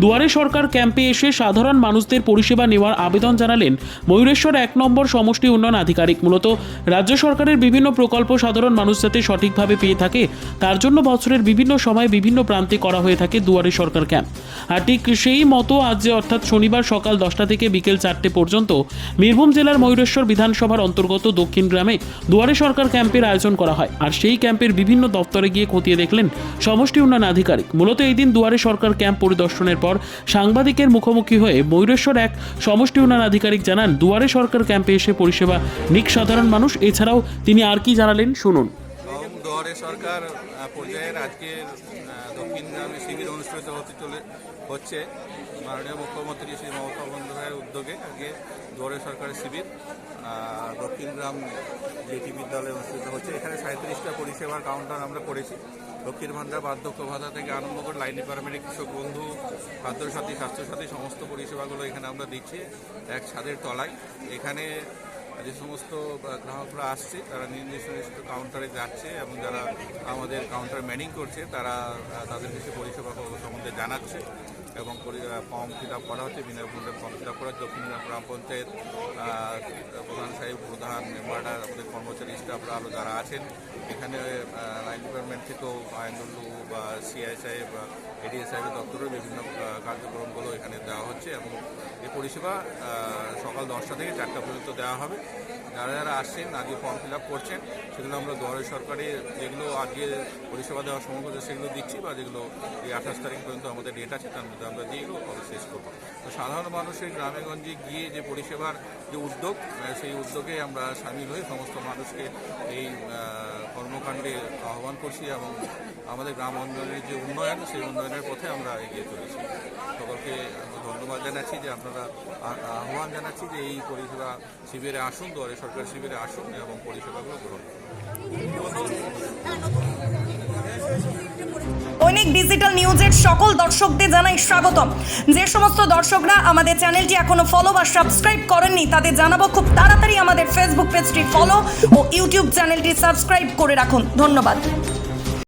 দুয়ারে সরকার ক্যাম্পে এসে সাধারণ মানুষদের পরিষেবা নেওয়ার আবেদন জানালেন ময়ূরেশ্বর এক নম্বর সমষ্টি উন্নয়ন আধিকারিক। মূলত রাজ্য সরকারের বিভিন্ন প্রকল্প সাধারণ মানুষ যাতে সঠিকভাবে পেয়ে থাকে, তার জন্য বছরের বিভিন্ন সময় বিভিন্ন প্রান্তে করা হয়ে থাকে দুয়ারে সরকার ক্যাম্প। ঠিক সেই মতো আজ অর্থাৎ শনিবার সকাল দশটা থেকে বিকেল চারটে পর্যন্ত বীরভূম জেলার ময়ূরেশ্বর বিধানসভার অন্তর্গত দক্ষিণ গ্রামে দুয়ারে সরকার ক্যাম্পের আয়োজন করা হয়। আর সেই ক্যাম্পের বিভিন্ন দপ্তরে গিয়ে খতিয়ে দেখলেন সমষ্টি উন্নয়ন আধিকারিক। মূলত এই দিন দুয়ারে সরকার ক্যাম্প পরিদর্শনের পর সাংবাদিকের মুখোমুখি হয়ে ময়ূরেশ্বর এক সমষ্টি উন্নয়ন আধিকারিক জানান, দুয়ারে সরকার ক্যাম্পে এসে পরিষেবা নিক সাধারণ মানুষ। এছাড়াও তিনি আর কি জানালেন, শুনুন। নবম সরকার পর্যায়ের আজকের দক্ষিণ গ্রামে শিবির অনুষ্ঠিত হতে চলে, হচ্ছে। মাননীয় মুখ্যমন্ত্রী শ্রী মমতা বন্দ্যোপাধ্যায়ের উদ্যোগে আজকে দুয়ারে সরকারের শিবির দক্ষিণ গ্রাম জেটি বিদ্যালয়ে অনুষ্ঠিত হচ্ছে। এখানে সাঁত্রিশটা পরিষেবার কাউন্টার আমরা করেছি। লক্ষ্মীর ভাণ্ডার বার্ধক্য ভাতা থেকে আরম্ভ করে লাইন ডিপার্টমেন্টের কৃষক বন্ধু, খাদ্যসাথী, স্বাস্থ্যসাথী, সমস্ত পরিষেবাগুলো এখানে আমরা দিচ্ছি এক ছাদের তলায়। এখানে যে সমস্ত গ্রাহকরা আসছে, তারা নির্দিষ্ট কাউন্টারে যাচ্ছে এবং যারা আমাদের কাউন্টার ম্যানিং করছে, তারা তাদের কিছু পরিষেবা সম্বন্ধে জানাচ্ছে। এবং ফর্ম ফিল আপ করা হচ্ছে বিনামূল্যে ফর্ম ফিল আপ করা দক্ষিণ গ্রাম পঞ্চায়েত প্রধান সাহেব, প্রধান মেম্বাররা, আমাদের কর্মচারী স্টাফরা আরও যারা আছেন, এখানে লাইন ডিপার্টমেন্ট থেকেও আইনডব্লিউ বা সিআই সাহেব বা এডিএ সাহেবের দপ্তরের বিভিন্ন কার্যক্রমগুলো এখানে দেওয়া হচ্ছে এবং এই পরিষেবা সকাল দশটা থেকে চারটা পর্যন্ত দেওয়া হবে। যারা যারা আসছেন আজকে ফর্ম ফিল আপ করছেন সেগুলো আমরা দুয়ারে সরকারে যেগুলো আজকে পরিষেবা দেওয়া সম্ভব হচ্ছে সেগুলো দিচ্ছি বা যেগুলো এই আঠাশ তারিখ পর্যন্ত আমাদের ডেট আছে, তার মধ্যে আমরা দিয়ে কবে শেষ করব। তো সাধারণ মানুষের গ্রামে গঞ্জে গিয়ে যে পরিষেবার যে উদ্যোগ সেই উদ্যোগে আমরা সামিল হয়ে সমস্ত মানুষকে এই কর্মকাণ্ডে আহ্বান করছি এবং আমাদের গ্রাম অঞ্চলের যে উন্নয়ন, সেই উন্নয়নের পথে আমরা এগিয়ে চলেছি। সকলকে ধন্যবাদ জানাচ্ছি যে আপনারা আহ্বান জানাচ্ছি যে এই পরিষেবা শিবিরে আসুন দুয়ারে সরকার শিবিরে আসুন এবং পরিষেবাগুলো গ্রহণ দৈনিক ডিজিটাল নিউজের সকল দর্শকদের জানাই স্বাগতম। যে সমস্ত দর্শকরা আমাদের চ্যানেলটি এখনও ফলো বা সাবস্ক্রাইব করেননি, তাদের জানাব খুব তাড়াতাড়ি আমাদের ফেসবুক পেজটি ফলো ও ইউটিউব চ্যানেলটি সাবস্ক্রাইব করে রাখুন। ধন্যবাদ।